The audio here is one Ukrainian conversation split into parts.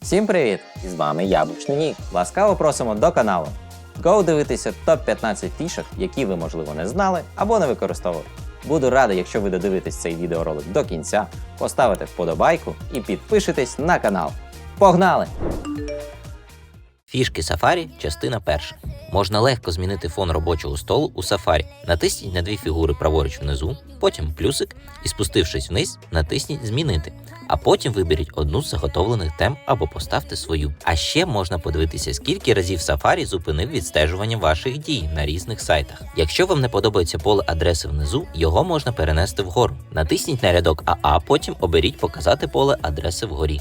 Всім привіт! І з вами Яблучний Нік. Ласкаво просимо до каналу. Go дивитися топ-15 фішок, які ви, можливо, не знали або не використовували. Буду радий, якщо ви додивитесь цей відеоролик до кінця, поставите вподобайку і підпишитесь на канал. Погнали! Фішки Safari – частина перша. Можна легко змінити фон робочого столу у Safari. Натисніть на дві фігури праворуч внизу, потім плюсик і спустившись вниз, натисніть Змінити. А потім виберіть одну з заготовлених тем або поставте свою. А ще можна подивитися, скільки разів Safari зупинив відстежування ваших дій на різних сайтах. Якщо вам не подобається поле адреси внизу, його можна перенести вгору. Натисніть на рядок АА, потім оберіть Показати поле адреси вгорі.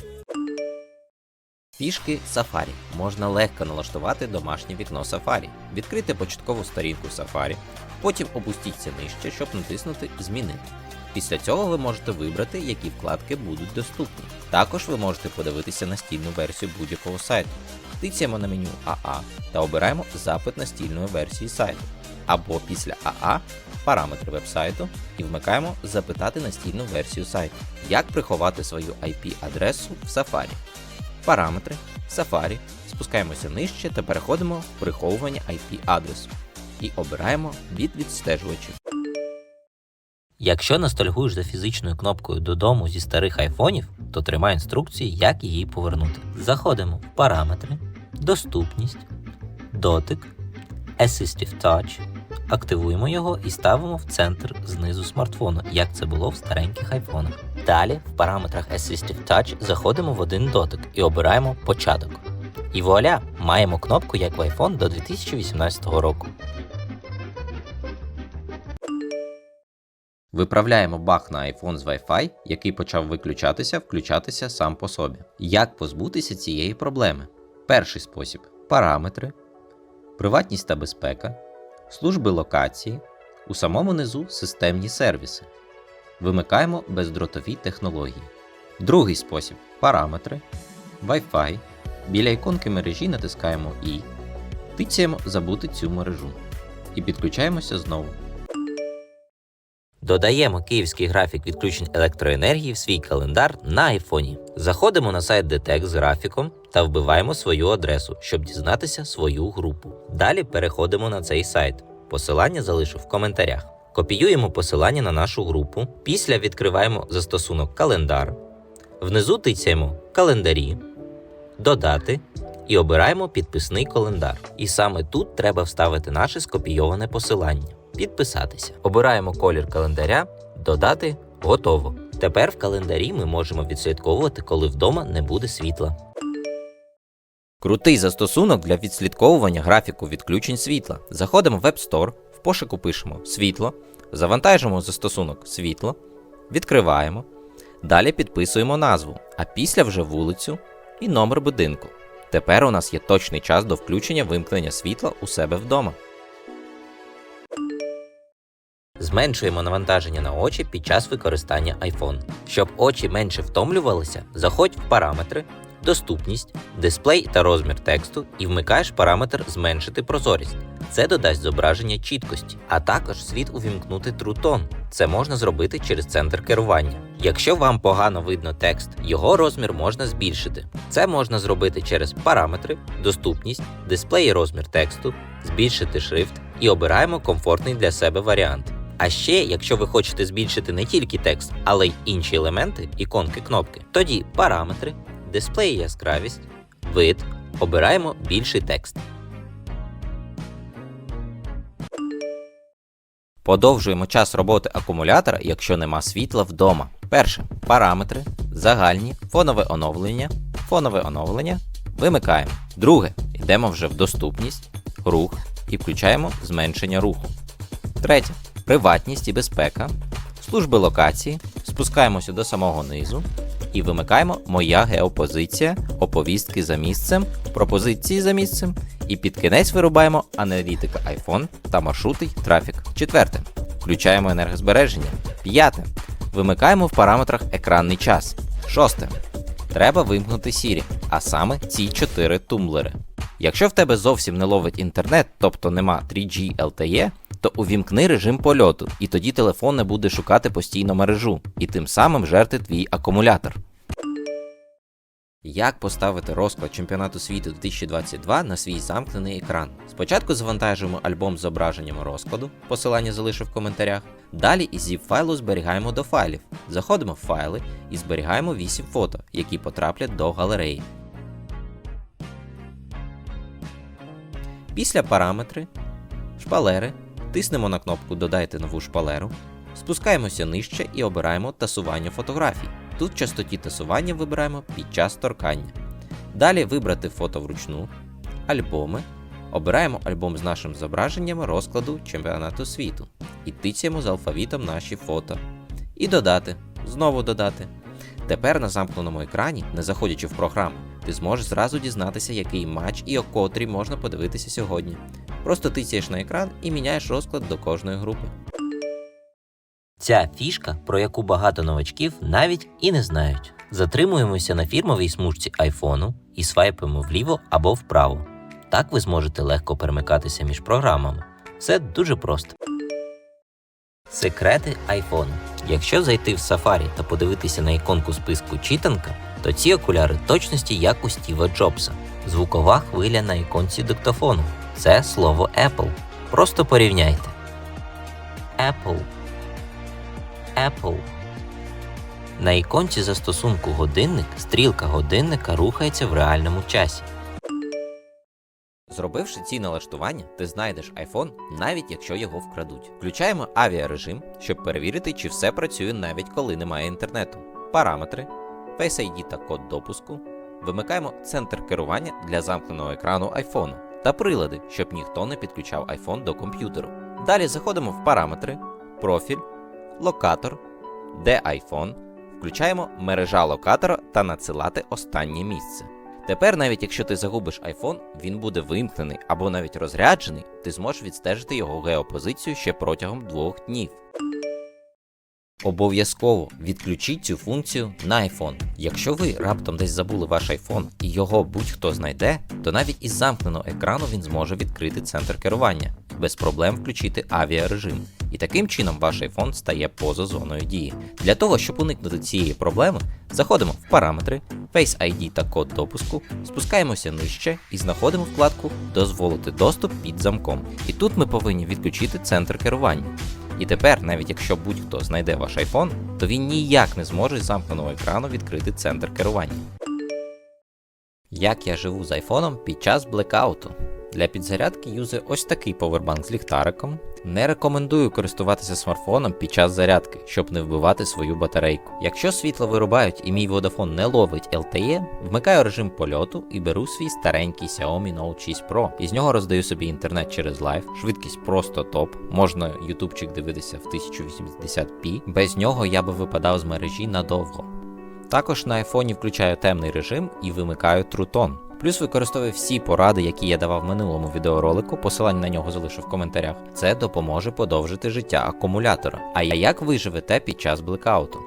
Фішки Safari. Можна легко налаштувати домашнє вікно Safari. Відкрити початкову сторінку Safari, потім опустіться нижче, щоб натиснути Змінити. Після цього ви можете вибрати, які вкладки будуть доступні. Також ви можете подивитися настільну версію будь-якого сайту. Тицяємо на меню АА та обираємо запит настільної версії сайту. Або після АА параметри вебсайту і вмикаємо Запитати настільну версію сайту. Як приховати свою IP-адресу в Safari параметри, Safari, спускаємося нижче та переходимо в приховування IP-адресу і обираємо від відстежувачів. Якщо ностальгуєш за фізичною кнопкою додому зі старих айфонів, то тримай інструкції, як її повернути. Заходимо в параметри, доступність, дотик, Assistive Touch, активуємо його і ставимо в центр знизу смартфону, як це було в стареньких айфонах. Далі в параметрах Assistive Touch заходимо в один дотик і обираємо початок. І вуаля, маємо кнопку як в iPhone до 2018 року. Виправляємо баг на iPhone з Wi-Fi, який почав виключатися, включатися сам по собі. Як позбутися цієї проблеми? Перший спосіб параметри, приватність та безпека, служби локації, у самому низу системні сервіси. Вимикаємо бездротові технології. Другий спосіб параметри, Wi-Fi. Біля іконки мережі натискаємо І, тицяємо Забути цю мережу і підключаємося знову. Додаємо київський графік відключень електроенергії в свій календар на айфоні. Заходимо на сайт DTEC з графіком та вбиваємо свою адресу, щоб дізнатися свою групу. Далі переходимо на цей сайт. Посилання залишу в коментарях. Копіюємо посилання на нашу групу. Після відкриваємо застосунок Календар. Внизу тицяємо Календарі, Додати і обираємо підписний календар. І саме тут треба вставити наше скопійоване посилання. Підписатися. Обираємо колір календаря, додати готово. Тепер в календарі ми можемо відслідковувати, коли вдома не буде світла. Крутий застосунок для відслідковування графіку відключень світла. Заходимо в App Store, в пошуку пишемо світло, завантажуємо застосунок світло, відкриваємо. Далі підписуємо назву, а після вже вулицю і номер будинку. Тепер у нас є точний час до включення вимкнення світла у себе вдома. Зменшуємо навантаження на очі під час використання iPhone. Щоб очі менше втомлювалися, заходь в параметри, доступність, дисплей та розмір тексту і вмикаєш параметр зменшити прозорість. Це додасть зображення чіткості, а також слід увімкнути True. Це можна зробити через центр керування. Якщо вам погано видно текст, його розмір можна збільшити. Це можна зробити через параметри, доступність, дисплей і розмір тексту, збільшити шрифт і обираємо комфортний для себе варіант. А ще, якщо ви хочете збільшити не тільки текст, але й інші елементи, іконки кнопки, тоді параметри, дисплей яскравість, вид, обираємо більший текст. Подовжуємо час роботи акумулятора, якщо нема світла вдома. Перше параметри, загальні, фонове оновлення, фонове оновлення. Вимикаємо. Друге, йдемо вже в доступність, рух і включаємо зменшення руху. Третє приватність і безпека, служби локації, спускаємося до самого низу і вимикаємо Моя геопозиція, оповістки за місцем, пропозиції за місцем. І під кінець вирубаємо аналітика iPhone та маршрутний трафік. Четверте. Включаємо енергозбереження. П'яте. Вимикаємо в параметрах екранний час. Шосте. Треба вимкнути Siri, а саме ці чотири тумблери. Якщо в тебе зовсім не ловить інтернет, тобто нема 3G LTE, то увімкни режим польоту, і тоді телефон не буде шукати постійно мережу, і тим самим жерти твій акумулятор. Як поставити розклад чемпіонату світу 2022 на свій замкнений екран? Спочатку завантажуємо альбом з зображенням розкладу, посилання залишу в коментарях. Далі із zip файлу зберігаємо до файлів. Заходимо в файли і зберігаємо 8 фото, які потраплять до галереї. Після параметри, шпалери, тиснемо на кнопку Додайте нову шпалеру, спускаємося нижче і обираємо тасування фотографій. Тут частоті тасування вибираємо під час торкання. Далі вибрати фото вручну, альбоми. Обираємо альбом з нашим зображенням розкладу чемпіонату світу і тицяємо з алфавітом наші фото. І додати, знову додати. Тепер на замкненому екрані, не заходячи в програму, ти зможеш зразу дізнатися, який матч і о котрій можна подивитися сьогодні. Просто тицяєш на екран і міняєш розклад до кожної групи. Ця фішка, про яку багато новачків навіть і не знають. Затримуємося на фірмовій смужці айфону і свайпимо вліво або вправо. Так ви зможете легко перемикатися між програмами. Все дуже просто. Секрети айфону. Якщо зайти в Safari та подивитися на іконку списку читанка, то ці окуляри точності як у Стіва Джобса. Звукова хвиля на іконці диктофону. Це слово Apple. Просто порівняйте. Apple. Apple. На іконці застосунку годинник стрілка годинника рухається в реальному часі. Зробивши ці налаштування, ти знайдеш iPhone, навіть якщо його вкрадуть. Включаємо авіарежим, щоб перевірити, чи все працює навіть коли немає інтернету. Параметри, Face ID та код допуску. Вимикаємо центр керування для замкненого екрану iPhone та прилади, щоб ніхто не підключав iPhone до комп'ютеру. Далі заходимо в параметри, профіль, локатор, де iPhone, включаємо мережа локатора та надсилати останнє місце. Тепер, навіть якщо ти загубиш iPhone, він буде вимкнений або навіть розряджений, ти зможеш відстежити його геопозицію ще протягом двох днів. Обов'язково відключіть цю функцію на iPhone. Якщо ви раптом десь забули ваш iPhone і його будь-хто знайде, то навіть із замкненого екрану він зможе відкрити центр керування, без проблем включити авіарежим. І таким чином ваш iPhone стає поза зоною дії. Для того, щоб уникнути цієї проблеми, заходимо в параметри, Face ID та код допуску, спускаємося нижче і знаходимо вкладку Дозволити доступ під замком. І тут ми повинні відключити центр керування. І тепер, навіть якщо будь-хто знайде ваш iPhone, то він ніяк не зможе з замкненого екрану відкрити центр керування. Як я живу з айфоном під час блекауту? Для підзарядки юзаю ось такий повербанк з ліхтариком. Не рекомендую користуватися смартфоном під час зарядки, щоб не вбивати свою батарейку. Якщо світло вирубають і мій Vodafone не ловить LTE, вмикаю режим польоту і беру свій старенький Xiaomi Note 6 Pro. Із нього роздаю собі інтернет через лайв, швидкість просто топ. Можна ютубчик дивитися в 1080p. Без нього я би випадав з мережі надовго. Також на айфоні включаю темний режим і вимикаю трутон. Плюс використовую всі поради, які я давав в минулому відеоролику, посилання на нього залишу в коментарях. Це допоможе подовжити життя акумулятора. А як ви живете під час блекауту?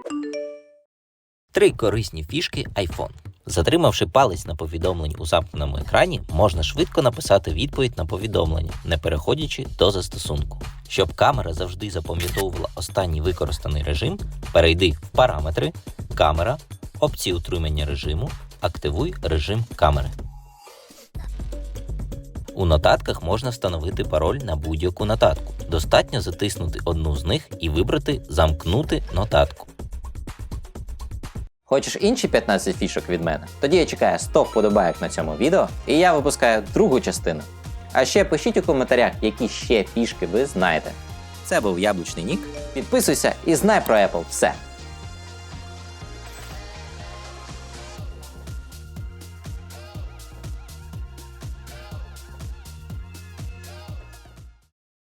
Три корисні фішки iPhone. Затримавши палець на повідомленні у замкненому екрані, можна швидко написати відповідь на повідомлення, не переходячи до застосунку. Щоб камера завжди запам'ятовувала останній використаний режим, перейди в параметри, камера, опції утримання режиму, активуй режим камери. У нотатках можна встановити пароль на будь-яку нотатку. Достатньо затиснути одну з них і вибрати Замкнути нотатку. Хочеш інші 15 фішок від мене? Тоді я чекаю 100 вподобайок на цьому відео, і я випускаю другу частину. А ще пишіть у коментарях, які ще фішки ви знаєте. Це був яблучний нік. Підписуйся і знай про Apple все.